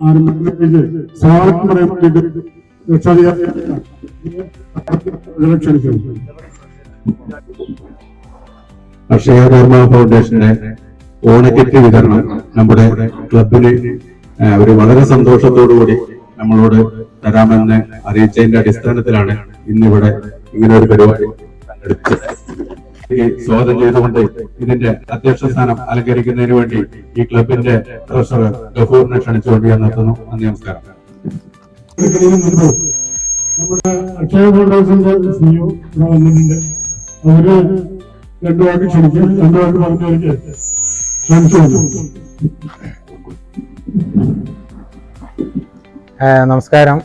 ആരംഭിക്കുന്നതിലേക്ക് സ്വാഗതം ക്ഷണിക്കുന്നു അക്ഷയകർമ്മ ഫൗണ്ടേഷന്റെ ഓണക്കിറ്റ് വിതരണം നമ്മുടെ ക്ലബിന് ഒരു വളരെ സന്തോഷത്തോടുകൂടി നമ്മളോട് തരാമെന്ന് അറിയിച്ചതിന്റെ അടിസ്ഥാനത്തിലാണ് ഇന്നിവിടെ ഇങ്ങനെ ഒരു പരിപാടി സംഘടിപ്പിച്ചത് ഈ സ്വാഗതം ചെയ്തുകൊണ്ട് ഇതിന്റെ അധ്യക്ഷ സ്ഥാനം അലങ്കരിക്കുന്നതിന് വേണ്ടി ഈ ക്ലബിന്റെ ട്രഷറർ ഗഫൂറിനെ ക്ഷണിച്ചുകൊണ്ട് ഞാൻ നിർത്തുന്നു. നന്ദി നമസ്കാരം. നമ്മുടെ അക്ഷയ ഫൗണ്ടേഷന്റെ സിഇഒ ഇവിടെ വന്നിട്ടുണ്ട്. അവർ രണ്ടു വാക്ക് ക്ഷണിക്കും. രണ്ടു വാക്ക് പറഞ്ഞവർക്ക് ക്ഷണിച്ചു നമസ്കാരം.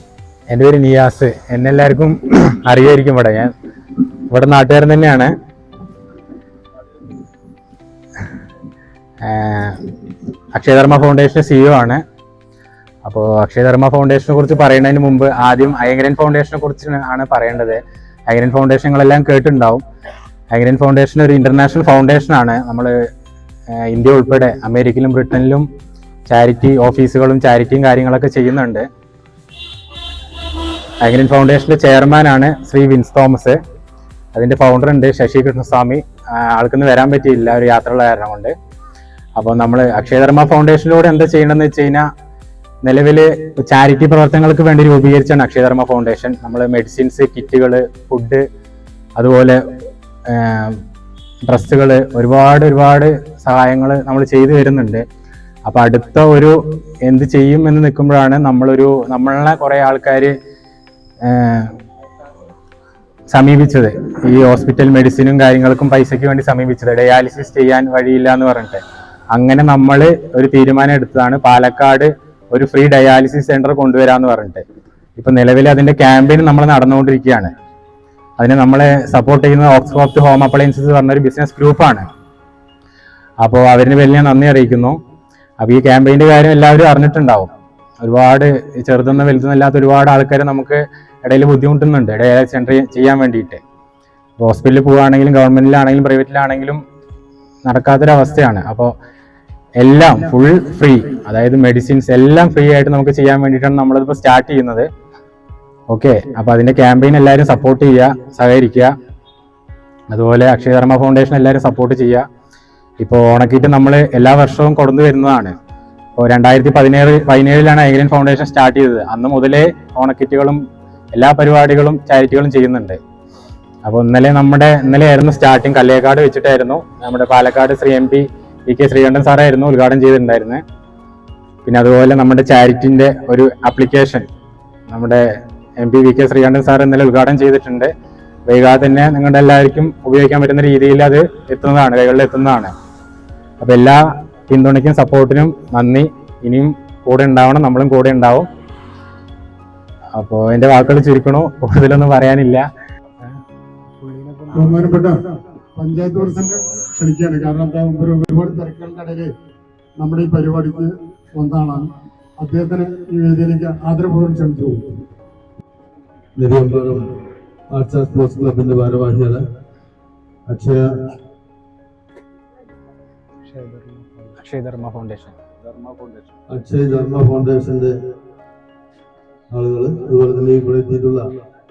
എന്റെ പേര് നിയാസ്. എന്നെ എല്ലാവർക്കും അറിയായിരിക്കും ഇവിടെ. ഞാൻ ഇവിടെ നാട്ടുകാരൻ തന്നെയാണ്. അക്ഷയധർമ്മ ഫൗണ്ടേഷൻ സിഇഒ ആണ്. അപ്പോൾ അക്ഷയധർമ്മ ഫൗണ്ടേഷനെ കുറിച്ച് പറയുന്നതിന് മുമ്പ് ആദ്യം അയങ്കരൻ ഫൗണ്ടേഷനെ കുറിച്ച് ആണ് പറയേണ്ടത്. അയങ്കരൻ ഫൗണ്ടേഷനുകളെല്ലാം കേട്ടിട്ടുണ്ടാവും. അയങ്കരൻ ഫൗണ്ടേഷൻ ഒരു ഇന്റർനാഷണൽ ഫൗണ്ടേഷൻ ആണ്. നമ്മൾ ഇന്ത്യ ഉൾപ്പെടെ അമേരിക്കയിലും ബ്രിട്ടനിലും ചാരിറ്റി ഓഫീസുകളും ചാരിറ്റിയും കാര്യങ്ങളൊക്കെ ചെയ്യുന്നുണ്ട്. അയങ്കരൻ ഫൗണ്ടേഷന്റെ ചെയർമാനാണ് ശ്രീ വിൻസ് തോമസ്. അതിന്റെ ഫൗണ്ടർ ഉണ്ട് ശശി കൃഷ്ണസ്വാമി. ആൾക്കൊന്നും വരാൻ പറ്റിയില്ല ഒരു യാത്രയുള്ള കാരണം കൊണ്ട്. അപ്പോൾ നമ്മൾ അക്ഷയധർമ്മ ഫൗണ്ടേഷനിലൂടെ എന്താ ചെയ്യണമെന്ന് വെച്ച് കഴിഞ്ഞാൽ നിലവിൽ ചാരിറ്റി പ്രവർത്തനങ്ങൾക്ക് വേണ്ടി രൂപീകരിച്ചാണ് അക്ഷയധർമ്മ ഫൗണ്ടേഷൻ. നമ്മൾ മെഡിസിൻസ് കിറ്റുകൾ ഫുഡ് അതുപോലെ ഡ്രസ്സുകൾ ഒരുപാട് ഒരുപാട് സഹായങ്ങൾ നമ്മൾ ചെയ്തു വരുന്നുണ്ട് അപ്പോൾ അടുത്ത ഒരു എന്ത് ചെയ്യും എന്ന് നിൽക്കുമ്പോഴാണ് നമ്മളൊരു നമ്മളെ കുറേ ആൾക്കാർ സമീപിച്ചത്. ഈ ഹോസ്പിറ്റൽ മെഡിസിനും കാര്യങ്ങൾക്കും പൈസയ്ക്ക് വേണ്ടി സമീപിച്ചത്. ഡയാലിസിസ് ചെയ്യാൻ വഴിയില്ല എന്ന് പറഞ്ഞിട്ട്. അങ്ങനെ നമ്മൾ ഒരു തീരുമാനം എടുത്തതാണ് പാലക്കാട് ഒരു ഫ്രീ ഡയാലിസിസ് സെന്റർ കൊണ്ടുവരാമെന്ന് പറഞ്ഞിട്ട്. ഇപ്പൊ നിലവിൽ അതിന്റെ ക്യാമ്പയിൻ നമ്മൾ നടന്നുകൊണ്ടിരിക്കുകയാണ്. അതിനെ നമ്മളെ സപ്പോർട്ട് ചെയ്യുന്നത് ഓക്സ്ഫോർട്ട് ഹോം അപ്ലയൻസസ് പറഞ്ഞ ഒരു ബിസിനസ് ഗ്രൂപ്പാണ് അപ്പോൾ അവരിന് വലിയ നന്ദി അറിയിക്കുന്നു. അപ്പോൾ ഈ ക്യാമ്പയിന്റെ കാര്യം എല്ലാവരും അറിഞ്ഞിട്ടുണ്ടാവും. ഒരുപാട് ചെറുതൊന്നും വലുതൊന്നും ഇല്ലാത്ത ഒരുപാട് ആൾക്കാരെ നമുക്ക് ഇടയിൽ ബുദ്ധിമുട്ടുന്നുണ്ട്. ഇടയിൽ സെന്റർ ചെയ്യാൻ വേണ്ടിയിട്ട്. ഹോസ്പിറ്റലിൽ പോവുകയാണെങ്കിലും ഗവൺമെന്റിലാണെങ്കിലും പ്രൈവറ്റിലാണെങ്കിലും നടക്കാത്തൊരവസ്ഥയാണ്. അപ്പോൾ എല്ലാം ഫുൾ ഫ്രീ അതായത് മെഡിസിൻസ് എല്ലാം ഫ്രീ ആയിട്ട് നമുക്ക് ചെയ്യാൻ വേണ്ടിയിട്ടാണ് നമ്മളിപ്പോൾ സ്റ്റാർട്ട് ചെയ്യുന്നത്. ഓക്കെ അപ്പോൾ അതിന്റെ ക്യാമ്പയിൻ എല്ലാവരും സപ്പോർട്ട് ചെയ്യുക സഹകരിക്കുക. അതുപോലെ അക്ഷയധർമ്മ ഫൗണ്ടേഷൻ എല്ലാവരും സപ്പോർട്ട് ചെയ്യുക. ഇപ്പോൾ ഓണക്കിറ്റ് നമ്മൾ എല്ലാ വർഷവും കൊടുന്നു വരുന്നതാണ്. ഇപ്പോൾ രണ്ടായിരത്തി പതിനേഴ് പതിനേഴിലാണ് ഐഗ്രൻ ഫൗണ്ടേഷൻ സ്റ്റാർട്ട് ചെയ്തത്. അന്ന് മുതലേ ഓണക്കിറ്റുകളും എല്ലാ പരിപാടികളും ചാരിറ്റികളും ചെയ്യുന്നുണ്ട്. അപ്പോൾ ഇന്നലെ നമ്മുടെ ഇന്നലെ ആയിരുന്നു സ്റ്റാർട്ടിങ് കല്ലേക്കാട് വെച്ചിട്ടായിരുന്നു. നമ്മുടെ Palakkad Shri M P V K Sreekandan സാറായിരുന്നു ഉദ്ഘാടനം ചെയ്തിട്ടുണ്ടായിരുന്നത് പിന്നെ അതുപോലെ നമ്മുടെ ചാരിറ്റിന്റെ ഒരു ആപ്ലിക്കേഷൻ നമ്മുടെ M P V K Sreekandan sir ഇന്നലെ ഉദ്ഘാടനം ചെയ്തിട്ടുണ്ട്. വൈകാതെ തന്നെ നിങ്ങളുടെ എല്ലാവർക്കും ഉപയോഗിക്കാൻ പറ്റുന്ന രീതിയിൽ അത് എത്തുന്നതാണ് കൈകളിൽ എത്തുന്നതാണ്. അപ്പൊ എല്ലാ പിന്തുണയ്ക്കും സപ്പോർട്ടിനും നന്ദി. ഇനിയും കൂടെ ഉണ്ടാവണം നമ്മളും കൂടെ ഉണ്ടാവും. അപ്പോൾ എന്റെ വാക്കുകൾ ചുരുക്കണോ? കൂടുതലൊന്നും പറയാനില്ല. ബഹുമാനപ്പെട്ട പഞ്ചായത്ത് പ്രസിഡന്റ് ക്ഷണിക്കുകയാണ്. കാരണം ഒരുപാട് തിരക്കുകളുടെ ഇടയിൽ നമ്മുടെ ഈ പരിപാടിക്ക് വന്നതാണ്. അദ്ദേഹത്തിന് ഈ വേദിയിലേക്ക് ആദരപൂർവം ക്ഷണിച്ചു. നെരിയമ്പാറം ആർട്സ് ആൻഡ് സ്പോർട്സ് ക്ലബിന്റെ ഭാരവാഹികൾ അക്ഷയ ധർമ്മ ഫൗണ്ടേഷൻ. അക്ഷയ ധർമ്മ ഫൗണ്ടേഷന്റെ ആളുകൾ അതുപോലെ തന്നെ ഇവിടെ എത്തിയിട്ടുള്ള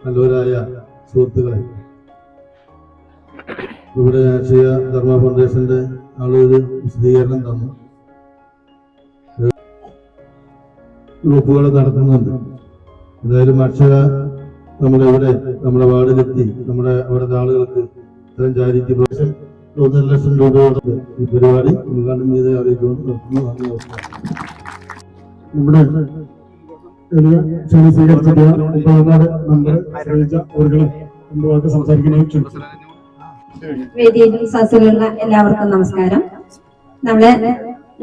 നല്ലവരായ സുഹൃത്തുക്കളെ. ഇവിടെ രാഷ്ട്രീയ ധർമ്മ ഫൗണ്ടേഷന്റെ ആളുകൾ വിശദീകരണം തന്നു. ഗ്രൂപ്പുകൾ നടത്തുന്നുണ്ട്. എന്തായാലും നമ്മൾ ഇവിടെ നമ്മുടെ വാർഡിലെത്തി. നമ്മുടെ അവിടുത്തെ ആളുകൾക്ക് ഇത്തരം ചാരിറ്റി പ്രാവശ്യം ഒന്നര ലക്ഷം രൂപയോടെ ഈ പരിപാടി ഉദ്ഘാടനം ചെയ്ത് അറിയിച്ചുകൊണ്ട് നടത്തുന്നു നമ്മുടെ ക്ഷണി സ്വീകരിച്ചിട്ട് സംസാരിക്കുന്നതിന് ക്ഷണിച്ചു വേദിയിലും എല്ലാവർക്കും നമസ്കാരം. നമ്മൾ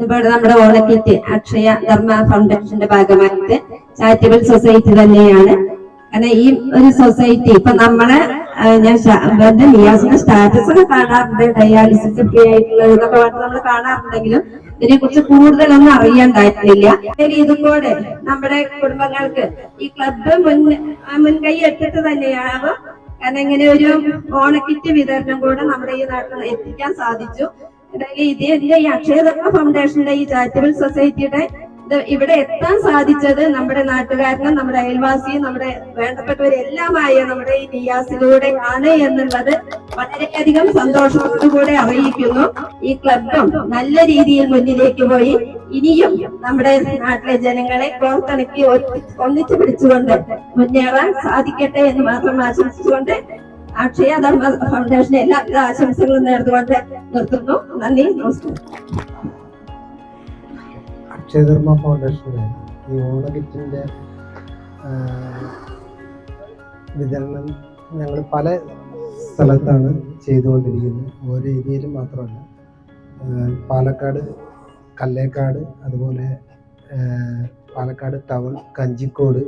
ഇവിടെ നമ്മുടെ ഓണക്കിറ്റ് അക്ഷയ ധർമ്മ ഫൗണ്ടേഷന്റെ ഭാഗമായിട്ട് ചാരിറ്റബിൾ സൊസൈറ്റി തന്നെയാണ്. കാരണം ഈ ഒരു സൊസൈറ്റി ഇപ്പൊ നമ്മളെ ഞാൻ നിയാസിന്റെ സ്റ്റാറ്റസ് ഒക്കെ കാണാറുണ്ട് ഡയാലിസിസ് എന്നൊക്കെ പറഞ്ഞ് നമ്മൾ കാണാറുണ്ടെങ്കിലും ഇതിനെ കുറിച്ച് കൂടുതലൊന്നും അറിയാൻ താല്പര്യമില്ല. ഇതുപോലെ നമ്മുടെ കുടുംബങ്ങൾക്ക് ഈ ക്ലബ്ബ് മുൻ മുൻകൈ എടുത്തിട്ട് തന്നെയാണ് കാരണം ഇങ്ങനെ ഒരു ഓണക്കിറ്റ് വിതരണം കൂടെ നമ്മുടെ ഈ നാട്ടിൽ എത്തിക്കാൻ സാധിച്ചു. ഇതിന്റെ ഈ അക്ഷയധർമ്മ ഫൗണ്ടേഷന്റെ ഈ ചാരിറ്റബിൾ സൊസൈറ്റിയുടെ ഇവിടെ എത്താൻ സാധിച്ചത് നമ്മുടെ നാട്ടുകാരനും നമ്മുടെ അയൽവാസിയും നമ്മുടെ വേണ്ടപ്പെട്ടവരെല്ലാമായ നമ്മുടെ ഈ നിയാസിലൂടെ ആണ് എന്നുള്ളത് വളരെയധികം സന്തോഷത്തോടുകൂടെ അറിയിക്കുന്നു. ഈ ക്ലബും നല്ല രീതിയിൽ മുന്നിലേക്ക് പോയി. ഇനിയും നമ്മുടെ നാട്ടിലെ ജനങ്ങളെ കോർത്തിണക്കി ഒത്തി- ഒന്നിച്ചു പിടിച്ചുകൊണ്ട് മുന്നേറാൻ സാധിക്കട്ടെ എന്ന് മാത്രം ആശംസിച്ചുകൊണ്ട് അക്ഷയ ധർമ്മ ഫൗണ്ടേഷൻ എല്ലാവിധ ആശംസകളും നേർന്നുകൊണ്ട് നിർത്തുന്നു. നന്ദി നമസ്കാരം. അക്ഷയധർമ്മ ഫൗണ്ടേഷന്റെ ഈ ഓണക്കിറ്റിന്റെ വിതരണം ഞങ്ങൾ പല സ്ഥലത്താണ് ചെയ്തുകൊണ്ടിരിക്കുന്നത്. ഓരോ ഏരിയയിലും മാത്രമല്ല പാലക്കാട് കല്ലേക്കാട് അതുപോലെ പാലക്കാട് ടൗൺ കഞ്ചിക്കോട്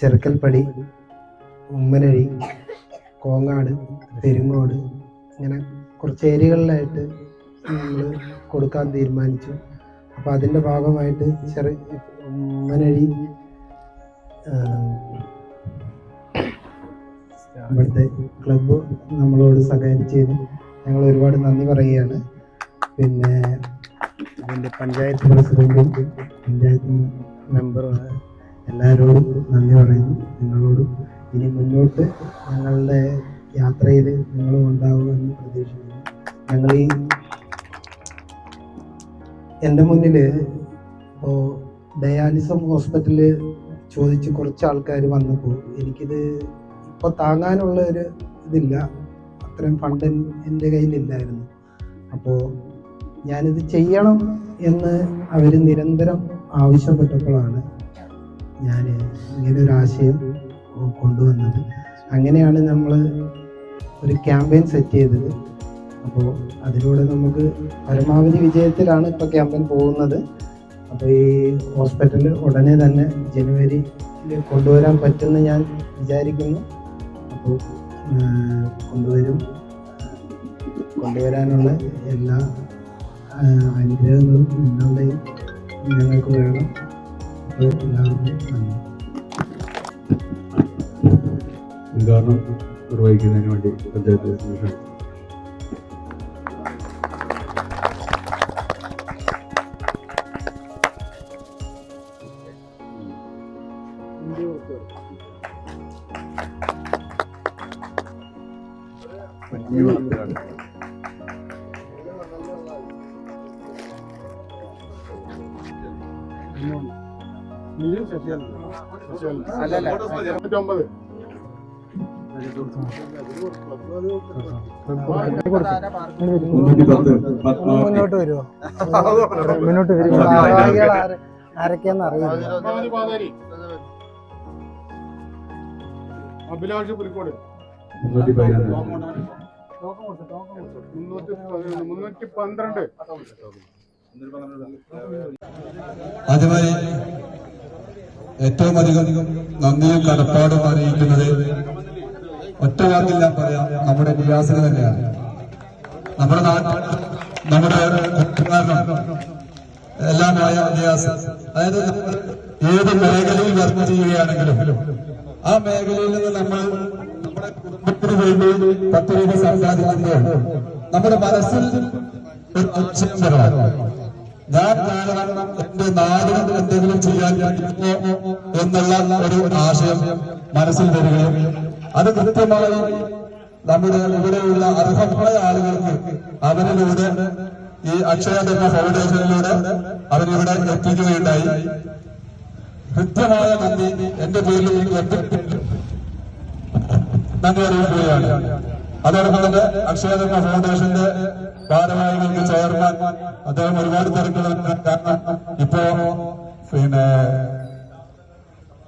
ചെറുക്കൽപ്പടി ഉമ്മനഴി കോങ്ങാട് പെരുങ്ങോട് ഇങ്ങനെ കുറച്ച് ഏരിയകളിലായിട്ട് നമ്മൾ കൊടുക്കാൻ തീരുമാനിച്ചു. അപ്പോൾ അതിന്റെ ഭാഗമായിട്ട് ചെറിയ ഉമ്മനഴി ഇവിടുത്തെ ക്ലബ്ബ് നമ്മളോട് സഹകരിച്ചതിന് ഞങ്ങൾ ഒരുപാട് നന്ദി പറയുകയാണ്. പിന്നെ അതിന്റെ പഞ്ചായത്ത് പ്രസിഡന്റും പഞ്ചായത്ത് മെമ്പറും എല്ലാവരോടും നന്ദി പറയുന്നു. നിങ്ങളോടും ഇനി മുന്നോട്ട് ഞങ്ങളുടെ യാത്രയിൽ നിങ്ങളും ഉണ്ടാവുമെന്ന് പ്രതീക്ഷിക്കുന്നു. ഞങ്ങൾ ഈ എന്റെ മുന്നിൽ ഇപ്പോൾ ഡയാലിസം ഹോസ്പിറ്റലിൽ ചോദിച്ച് കുറച്ച് ആൾക്കാർ വന്നപ്പോൾ എനിക്കിത് ഇപ്പോൾ താങ്ങാനുള്ള ഒരു ഇതില്ല. അത്രയും ഫണ്ട് എന്റെ കയ്യിലില്ലായിരുന്നു. അപ്പോൾ ഞാനിത് ചെയ്യണം എന്ന് അവർ നിരന്തരം ആവശ്യപ്പെട്ടപ്പോഴാണ് ഞാൻ ഇങ്ങനെ ഒരു ആശയം കൊണ്ടുവന്നത്. അങ്ങനെയാണ് നമ്മൾ ഒരു ക്യാമ്പയിൻ സെറ്റ് ചെയ്തത്. അപ്പോൾ അതിലൂടെ നമുക്ക് പരമാവധി വിജയത്തിലാണ് ഇപ്പോൾ ക്യാമ്പയിൻ പോകുന്നത്. അപ്പോൾ ഈ ഹോസ്പിറ്റൽ ഉടനെ തന്നെ ജനുവരിയിൽ കൊണ്ടുവരാൻ പറ്റുമെന്ന് ഞാൻ വിചാരിക്കുന്നു. അപ്പോൾ കൊണ്ടുവരും. കൊണ്ടുവരാനുള്ള എല്ലാ അനുഗ്രഹങ്ങളും നിങ്ങളുടെയും ഞങ്ങൾക്ക് വേണം. അപ്പോൾ എല്ലാവർക്കും നന്ദി. ഉദ്ഘാടനം നിർവഹിക്കുന്നതിന് വേണ്ടി പഞ്ചായത്ത് തൊണ്ണൂറ്റൊമ്പത് മുന്നൂറ്റി പത്ത്. പത്മാവതി മുന്നോട്ട് വരുമോ മുന്നോട്ട് വരും ഭാഗവാഹികൾ ആര് ആരൊക്കെയാന്ന് അറിയില്ല. പത്മാവതി പാതാരി അഭിലാഷ് പുലിക്കോട്. മുന്നൂറ്റി പന്ത്രണ്ട്. അതുപോലെ ഏറ്റവും അധികം നന്ദിയും കടപ്പാടും അറിയിക്കുന്നത് ഒറ്റ വാക്കില്ല പറയാം നമ്മുടെ നിയാസിന് തന്നെയാണ്. നമ്മുടെ നാട്ടിൽ നമ്മുടെ കൂട്ടുകാരനും എല്ലാമായ നിയാസ് അതായത് ഏത് മേഖലയിൽ വർക്ക് ചെയ്യുകയാണെങ്കിലും ആ മേഖലയിൽ നിന്ന് നമ്മൾ വേണ്ടി പത്ത് രൂപ സമ്പാദിക്കുമ്പോൾ നമ്മുടെ മനസ്സിൽ ഒരു അക്ഷയം വരണം. ഞാൻ കാരണം എന്റെ നാടിന് എന്തെങ്കിലും ചെയ്യാൻ പറ്റുമോ എന്നുള്ള ഒരു ആശയം മനസ്സിൽ വരികയും അത് കൃത്യമായി നമ്മുടെ ഇവിടെയുള്ള അർഹമായ ആളുകൾക്ക് അവരിലൂടെ ഈ അക്ഷയധർമ്മ ഫൗണ്ടേഷനിലൂടെ അവരിവിടെ എത്തിക്കുകയുണ്ടായി. കൃത്യമായ നന്ദി. എന്റെ പേരിൽ നന്ദി അറിയിക്കുകയാണ് അതോടൊപ്പം തന്നെ അക്ഷയധർമ്മ ഫൗണ്ടേഷന്റെ ഭാരവാഹികൾക്ക് ചെയർമാൻ അദ്ദേഹം ഒരുപാട് തിരക്കുകൾ കാരണം ഇപ്പോ പിന്നെ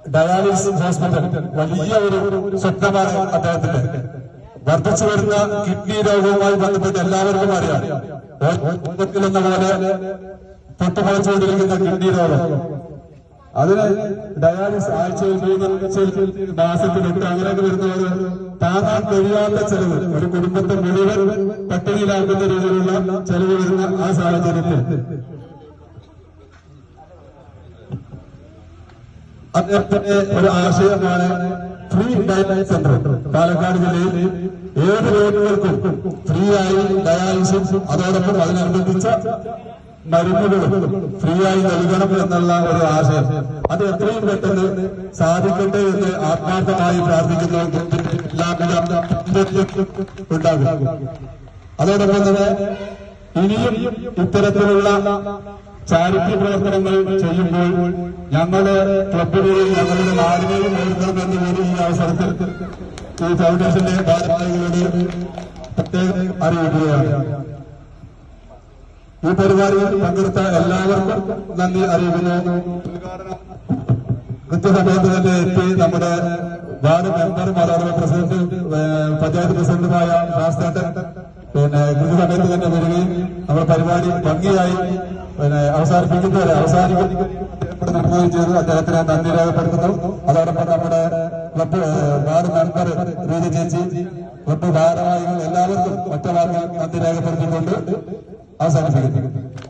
ഡയാലിസിസ് ഹോസ്പിറ്റൽ വലിയ ഒരു സ്വപ്നമാണ് അദ്ദേഹത്തിന്റെ. വർദ്ധിച്ചു വരുന്ന കിഡ്നി രോഗവുമായി ബന്ധപ്പെട്ട് എല്ലാവർക്കും അറിയാം. എന്ന പോലെ പൊട്ടുമുളച്ചുകൊണ്ടിരിക്കുന്ന കിഡ്നി രോഗം. അതിന് ഡയാലിസ് ആഴ്ചയിൽ മൂന്ന് മാസത്തിൽ എട്ട് അങ്ങനെയൊക്കെ വരുന്നവര് താങ്ങാൻ കഴിയാത്ത ചെലവ് ഒരു കുടുംബത്തെ മുഴുവൻ പട്ടിണിയിലാക്കുന്ന രീതിയിലുള്ള ചെലവ് വരുന്ന ആ സാഹചര്യത്തിൽ. അദ്ദേഹത്തിന്റെ ഒരു ആശയമാണ് ഫ്രീ ഡയാലിസ് സെന്റർ പാലക്കാട് ജില്ലയിൽ ഏത് രോഗികൾക്കും ഫ്രീ ആയി ഡയാലിസിസ് അതോടൊപ്പം അതിനനുബന്ധിച്ച മരുന്നുകളും ഫ്രീ ആയി നൽകണം എന്നുള്ള ഒരു ആശയം. അത് എത്രയും പെട്ടെന്ന് സാധിക്കട്ടെ എന്ന് ആത്മാർത്ഥമായി പ്രാർത്ഥിക്കുന്നു ഉണ്ടാകും. അതോടൊപ്പം തന്നെ ഇനിയും ഇത്തരത്തിലുള്ള ചാരിറ്റി പ്രവർത്തനങ്ങൾ ചെയ്യുമ്പോൾ ഞങ്ങളെ ക്ലബിനെയും ഞങ്ങളുടെ നാടിനെയും ഉയർത്തണമെന്ന് കൂടി ഈ അവസരത്തിൽ ഈ ഫൗണ്ടേഷന്റെ ഭാരവാഹികളോട് പ്രത്യേകം അറിയിക്കുകയാണ്. ഈ പരിപാടിയിൽ പങ്കെടുത്ത എല്ലാവർക്കും നന്ദി അറിയിക്കുന്നു. കൃത്യസമയത്ത് തന്നെ എത്തി നമ്മുടെ വാർഡ് മെമ്പറും അതോടൊപ്പം പ്രസിഡന്റ് പഞ്ചായത്ത് പ്രസിഡന്റുമായ ശാസ്ത്രേട്ടൻ പിന്നെ കൃത്യസമയത്ത് തന്നെ വരികയും നമ്മുടെ പരിപാടി ഭംഗിയായി പിന്നെ അവസാനിപ്പിക്കുന്നവരെ അവസാനിപ്പിക്കുകയും ചെയ്തു. അദ്ദേഹത്തിന് നന്ദി രേഖപ്പെടുത്തുന്നു. അതോടൊപ്പം നമ്മുടെ വാർഡ് മെമ്പർ രീതി ചേച്ചി ക്ലബ് ഭാരവാഹികൾ എല്ലാവർക്കും ഒറ്റ വാക്കിൽ നന്ദി രേഖപ്പെടുത്തിക്കൊണ്ട് അവസാനിപ്പിക്കുന്നു